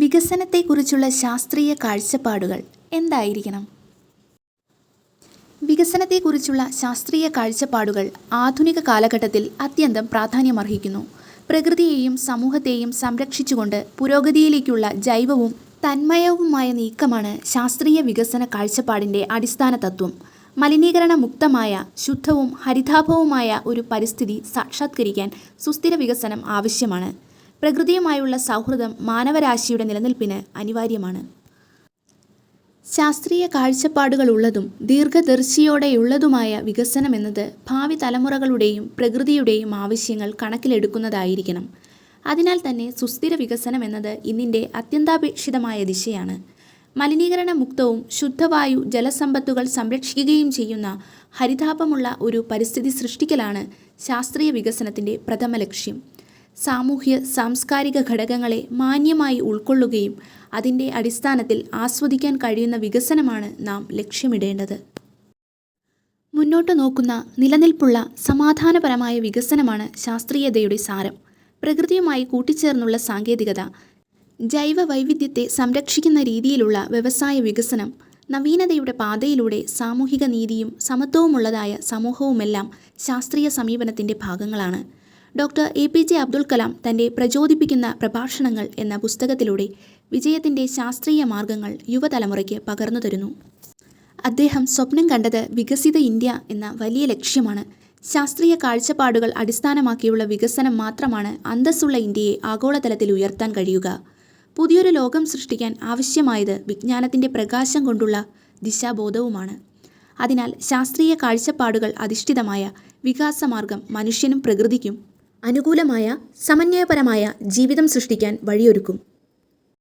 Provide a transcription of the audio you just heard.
വികസനത്തെക്കുറിച്ചുള്ള ശാസ്ത്രീയ കാഴ്ചപ്പാടുകൾ എന്തായിരിക്കണം? വികസനത്തെക്കുറിച്ചുള്ള ശാസ്ത്രീയ കാഴ്ചപ്പാടുകൾ ആധുനിക കാലഘട്ടത്തിൽ അത്യന്തം പ്രാധാന്യമർഹിക്കുന്നു. പ്രകൃതിയെയും സമൂഹത്തെയും സംരക്ഷിച്ചുകൊണ്ട് പുരോഗതിയിലേക്കുള്ള ജൈവവും തന്മയവുമായ നീക്കമാണ് ശാസ്ത്രീയ വികസന കാഴ്ചപ്പാടിന്റെ അടിസ്ഥാന തത്വം. മലിനീകരണ മുക്തമായ ശുദ്ധവും ഹരിതാഭവുമായ ഒരു പരിസ്ഥിതി സാക്ഷാത്കരിക്കാൻ സുസ്ഥിര വികസനം ആവശ്യമാണ്. പ്രകൃതിയുമായുള്ള സൗഹൃദം മാനവരാശിയുടെ നിലനിൽപ്പിന് അനിവാര്യമാണ്. ശാസ്ത്രീയ കാഴ്ചപ്പാടുകളുള്ളതും ദീർഘദർശിയോടെയുള്ളതുമായ വികസനം എന്നത് ഭാവി തലമുറകളുടെയും പ്രകൃതിയുടെയും ആവശ്യങ്ങൾ കണക്കിലെടുക്കുന്നതായിരിക്കണം. അതിനാൽ തന്നെ സുസ്ഥിര വികസനം എന്നത് ഇന്നിന്റെ അത്യന്താപേക്ഷിതമായ ദിശയാണ്. മലിനീകരണ മുക്തവും ശുദ്ധവായു ജലസമ്പത്തുകൾ സംരക്ഷിക്കുകയും ചെയ്യുന്ന ഹരിതാപമുള്ള ഒരു പരിസ്ഥിതി സൃഷ്ടിക്കലാണ് ശാസ്ത്രീയ വികസനത്തിന്റെ പ്രഥമ ലക്ഷ്യം. സാമൂഹ്യ സാംസ്കാരിക ഘടകങ്ങളെ മാന്യമായി ഉൾക്കൊള്ളുകയും അതിന്റെ അടിസ്ഥാനത്തിൽ ആസ്വദിക്കാൻ കഴിയുന്ന വികസനമാണ് നാം ലക്ഷ്യമിടേണ്ടത്. മുന്നോട്ട് നോക്കുന്ന നിലനിൽപ്പുള്ള സമാധാനപരമായ വികസനമാണ് ശാസ്ത്രീയതയുടെ സാരം. പ്രകൃതിയുമായി കൂട്ടിച്ചേർന്നുള്ള സാങ്കേതികത ജൈവ വൈവിധ്യത്തെ സംരക്ഷിക്കുന്ന രീതിയിലുള്ള വ്യവസായ വികസനം നവീനതയുടെ പാതയിലൂടെ സാമൂഹിക നീതിയും സമത്വവുമുള്ളതായ സമൂഹവുമെല്ലാം ശാസ്ത്രീയ സമീപനത്തിന്റെ ഭാഗങ്ങളാണ്. Doctor A P J Abdul Kalam തന്റെ പ്രചോദിപ്പിക്കുന്ന പ്രഭാഷണങ്ങൾ എന്ന പുസ്തകത്തിലൂടെ വിജയത്തിന്റെ ശാസ്ത്രീയ മാർഗങ്ങൾ യുവതലമുറയ്ക്ക് പകർന്നു തരുന്നു. അദ്ദേഹം സ്വപ്നം കണ്ടത് വികസിത ഇന്ത്യ എന്ന വലിയ ലക്ഷ്യമാണ്. ശാസ്ത്രീയ കാഴ്ചപ്പാടുകൾ അടിസ്ഥാനമാക്കിയുള്ള വികസനം മാത്രമാണ് അന്തസ്സുള്ള ഇന്ത്യയെ ആഗോളതലത്തിൽ ഉയർത്താൻ കഴിയുക. പുതിയൊരു ലോകം സൃഷ്ടിക്കാൻ ആവശ്യമായത് വിജ്ഞാനത്തിന്റെ പ്രകാശം കൊണ്ടുള്ള ദിശാബോധവുമാണ്. അതിനാൽ ശാസ്ത്രീയ കാഴ്ചപ്പാടുകൾ അധിഷ്ഠിതമായ വികാസമാർഗം മനുഷ്യനും പ്രകൃതിക്കും അനുകൂലമായ സമന്വയപരമായ ജീവിതം സൃഷ്ടിക്കാൻ വഴിയൊരുക്കും.